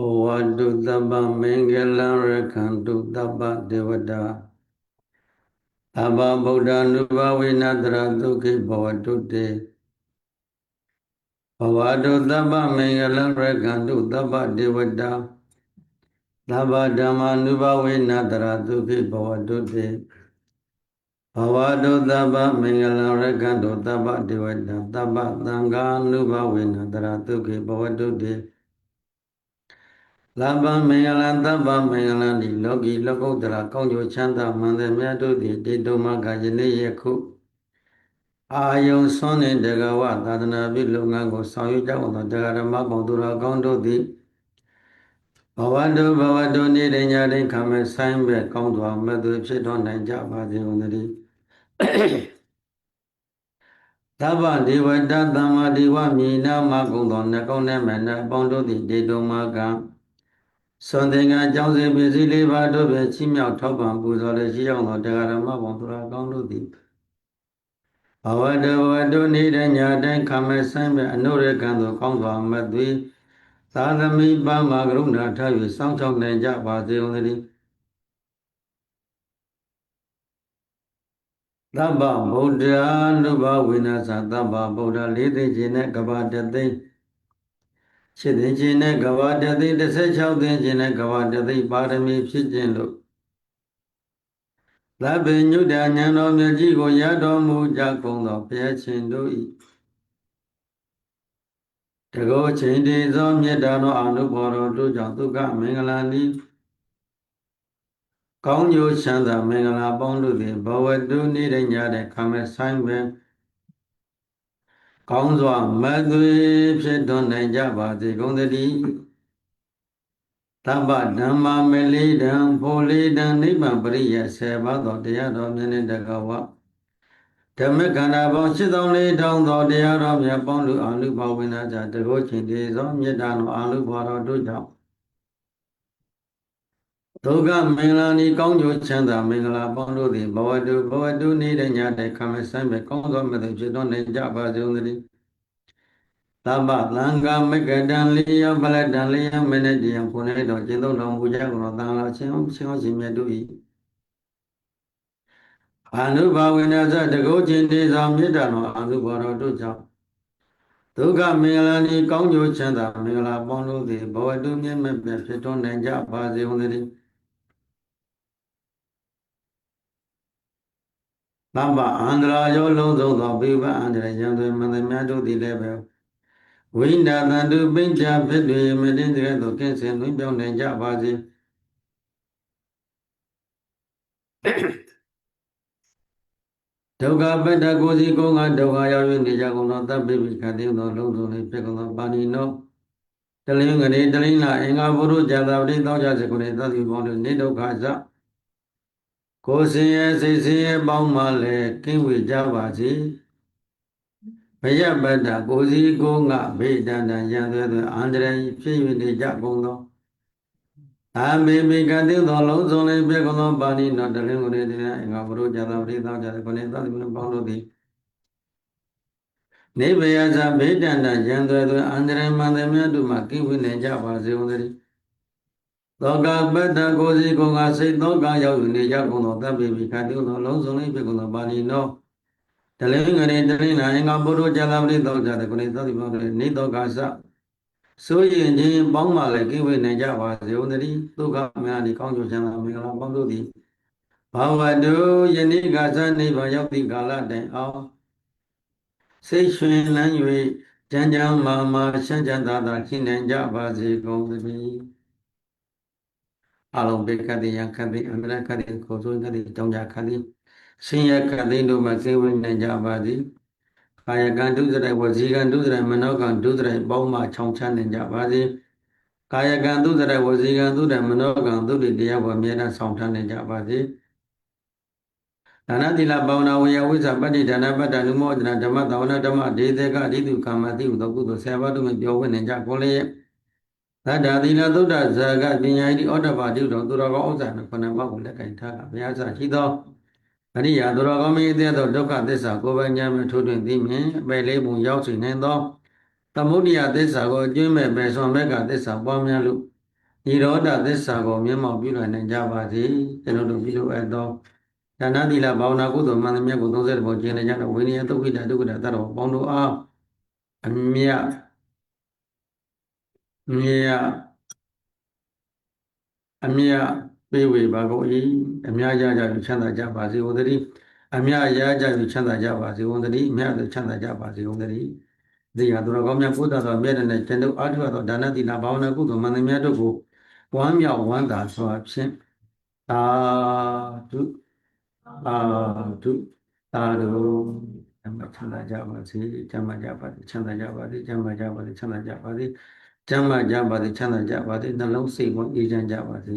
ဩဝါဒုတ္တပမင်္ဂလံရခန္တုတ္တပဒေဝတာအဘဗုဒ္ဓ ानु ဘဝေနတရဒုက္ခိဘဝတုတေဘဝတုတ္တပမင်္ဂလံရခန္တုတ္တပဒေဝတာသဗ္ဗဓမ္မာနုဘဝေနတရဒုက္ခိဘဝတုတေဘဝတုတ္တပမင်္ဂလံရခန္တုတ္တပဒေဝတာသဗ္ဗသံဃာနုဘဝေနတရဒုက္ခိဘဝတုတေ လဗ္ဗမင်္ဂလံသဗ္ဗမင်္ဂလံဒီလောကီလောကုတ္တရာကောင်းကျိုးချမ်းသာမှန်သည်မြတ်တို့သည်တေတုမကယနေ့ယခုအာယုံဆွမ်းနေတကဝသာသနာပြုလုပ်ငန်းကိုဆောင်ရွက်ကြသောတရားဓမ္မပေါင်းသူတော်ကောင်းတို့သည်ဘဝတုဘဝတုနေတဲ့ညတဲ့ခံမဲ့ဆိုင်ပဲကောင်းစွာမဲ့သူဖြစ်တော်နိုင်ကြပါစေကုန်သတည်းသဗ္ဗဒေဝတသမ္မာဒေဝမြေနာမကုံသောနှကောင်းနဲ့မနအပေါင်းတို့သည်တေတုမက စွန်သင်္ကအကြောင်းစေပစ္စည်းလေးပါးတို့ဖြင့်ချီးမြှောက်ထောက်ပံ့ပူဇော်လည်းရှိအောင်သောတရားဓမ္မပေါင်းသူတော်ကောင်းတို့သည်ဘဝတဘဝတုနေတဲ့ညာတိုင်းခမဲဆိုင်ပဲအနုရကံသို့ကောင်းစွာမတ်သွေသာသမိပါမကရုဏာထား၍စောင့်ရှောက်နိုင်ကြပါစေဦးသတည်းသဗ္ဗဗုဒ္ဓ ानु ဘဝိနာသသဗ္ဗဗုဒ္ဓလေးသိခြင်းနဲ့ကဘာတသိန်း ရှစ်သိန်းခြင်းနဲ့ကဘာတသိန်း16သိန်းခြင်းနဲ့ကဘာတသိန်းပါရမီဖြစ်ခြင်းလို့သဗ္ဗညုတဉာဏ်တော်မြတ်ကြီးကိုရတော်မူကြကုန်သောဘုရားရှင်တို့၏တကောချိန်တည်သောမေတ္တာတော်အနုဘော်တော်တို့ကြောင့်ဒုက္ခမင်္ဂလာနိကောင်းကျိုးချမ်းသာမင်္ဂလာပေါင်းတို့သည်ဘဝတုနေတဲ့ညတဲ့ခံမဲ့ဆိုင်ပင် ကောင်းစွာမသွေဖြစ်တော်နိုင်ကြပါစေကုန်သတည်းတပ္ပဓမ္မာမလေးတံဖိုလေးတံနိဗ္ဗာန်ပရိယဆေပါသောတရားတော်မြတ်နဲ့တကဝဓမ္မခန္ဓာပေါင်း၈၄000သောတရားတော်မြတ်ပေါင်းလူအာလူဘဝိနာကြတကောချင်းတည်သောမေတ္တာတော်အာလူဘောတော်တို့ကြောင့်ဒုက္ခမင်္ဂလာနီကောင်းကျိုးချမ်းသာမင်္ဂလာပေါင်းတို့သည်ဘဝတုဘဝတုနေတဲ့ညတဲ့ခံမဆိုင်ပဲကောင်းသောမသိဖြစ်တော်နေကြပါစေဦးသတည်း သဗ္ဗသံဃာမကတံလေးယဖလတံလေးယမနတိယခုနှစ်တော်ကျင့်သုံးတော်မူကြကုန်သောသံဃာချင်းချင်းရှင်မြတ်တို့၏အနုဘာဝိနာဇတကုချင်းတေဆောင်မေတ္တာတော်အနုဘောတော်တို့ကြောင့်ဒုက္ခမင်္ဂလာနီကောင်းကျိုးချမ်းသာမင်္ဂလာပေါင်းတို့သည်ဘဝတုမြတ်မြတ်ဖြစ်တော်နိုင်ကြပါစေဦးသတည်းသဗ္ဗအန္တရာယောလုံးစုံသောပိပအန္တရာယံတွေမန္တမြတ်တို့သည်လည်းပဲ ဝိန္ဒသန္တုပိဋ္ဌာဖြစ်တွေမတင်တဲ့သို့ကင်းစင်လွင်ပြောင်းနိုင်ကြပါစေဒုက္ခပတ္တကိုစီကုံကဒုက္ခရောက်၍နေကြကုန်သောတပ်ပိပိခတိသောလုံးစုံလေးဖြစ်ကုန်သောပါဏိနောတလင်းကနေတလင်းလာအင်္ဂါဘုရုဇာတာပတိသောကြစေကုန်၏သတိပေါင်းတို့နေဒုက္ခဇကိုယ်စင်ရဲ့စိတ်စင်ရဲ့ပေါင်းမှလည်းကင်းဝေကြပါစေ ဘယပတ္တကိုစီကိုငါဗေဒန္တရံသွဲသွဲအန္တရာယ်ဖြစ်၍နေကြကုန်သောအာမေမိကတိသောလုံးစုံလေးပြကုန်သောပါဏိနောတလင်းကိုနေတဲ့အင်္ဂါဘုရုဇာတာပတိသောကြစေကုန်၏သတိပေါင်းတို့သည်နေဘယဇဗေဒန္တရံသွဲသွဲအန္တရာယ်မှန်သည်များတို့မှကင်းဝေနေကြပါစေဦးသတည်းသောကပတ္တကိုစီကိုငါစိတ်သောကရောက်ယူနေကြကုန်သောတပ်ပိပိခတိသောလုံးစုံလေးဖြစ်ကုန်သောပါဠိနော တလင်းငရေတလင်းနာအင်္ဂါပုရုဇာသပတိသောကြတဲ့ကိုနေသောတိဘောကနေသောကသဆိုရင်ချင်းပေါင်းမှလည်းကိဝေနိုင်ကြပါစေဦးတည်းဒုက္ခများဒီကောင်းကျိုးချမ်းသာမင်္ဂလာပေါင်းတို့သည်ဘာဝတုယနေ့ကသနိဗ္ဗာန်ရောက်သည့်ကာလတိုင်အောင်စိတ်ရွှင်လန်း၍ကြံကြံမာမာရှမ်းချမ်းသာသာရှင်းနိုင်ကြပါစေကုန်သတည်းအလုံးဘေကတိယခတိအမရခတိကိုဆိုခတိတောင်းကြခတိ ဆင်းရဲခတိတို့မှာစေဝိနိုင်ကြပါသည်ကာယကံဒုစရိုက်ဝစီကံဒုစရိုက်မနောကံဒုစရိုက်ပေါင်းမှချောင်းချနိုင်ကြပါသည်ကာယကံဒုစရိုက်ဝစီကံဒုစရိုက်မနောကံဒုတိတရားပေါ်အမြဲတမ်းဆောင်ထားနိုင်ကြပါသည်ဒါနတိလဘာဝနာဝေယဝိဇ္ဇပတ္တိဒါနပတ္တနုမောဒနာဓမ္မသာဝနာဓမ္မဒေသေကအဓိတုကာမတိဟုသောကုသိုလ်ဆယ်ပါးတို့မြပြောဝင်နေကြကုန်လေသတ္တသီလသုဒ္ဓဇာကပညာဤဩတ္တပါတိတော်သူတော်ကောင်းဥစ္စာနှင့်ခဏပါးကိုလက်ကင်ထားကဘုရားစာရှိသော အရိယာသူတော်ကောင်းမင်းအသေးသောဒုက္ခသစ္စာကိုယ်ပိုင်ဉာဏ်ဖြင့်ထိုးထွင်းသိမြင်အပေလေးပုံရောက်စီနိုင်သောသမုဒိယသစ္စာကိုအကျွမ်းမဲ့ပဲဆွန်ဘက်ကသစ္စာပွားများလို့ဤရောဓသစ္စာကိုမျက်မှောက်ပြုနိုင်ကြပါစေကျွန်တော်တို့ပြုလို့အပ်သောဒါနသီလဘာဝနာကုသိုလ်မှန်သမျှကို30ပုံကျင့်နေကြတော့ဝိနည်းသုခိတဒုက္ခတတတော်ပေါင်းတို့အားအမြတ်မြတ်အမြတ် ပေးဝေပါကုန်၏အမြတ်ရကြပြီးချမ်းသာကြပါစေဝတည်းအမြတ်ရကြပြီးချမ်းသာကြပါစေဝတည်းအမြတ်ချမ်းသာကြပါစေဝတည်းဒီဟာသူတော်ကောင်းများဘုဒ္ဓတော်မြတ်တဲ့ကျွန်တော်အားထုတ်သောဒါနသီလဘာဝနာကုသိုလ်မှန်သမျှတို့ကိုဝမ်းမြောက်ဝမ်းသာစွာဖြင့်သာဓုသာဓုသာဓုဓမ္မချမ်းသာကြပါစေဓမ္မကြပါစေချမ်းသာကြပါစေဓမ္မကြပါစေချမ်းသာကြပါစေဓမ္မကြပါစေချမ်းသာကြပါစေနှလုံးစိတ်ကိုအေးချမ်းကြပါစေ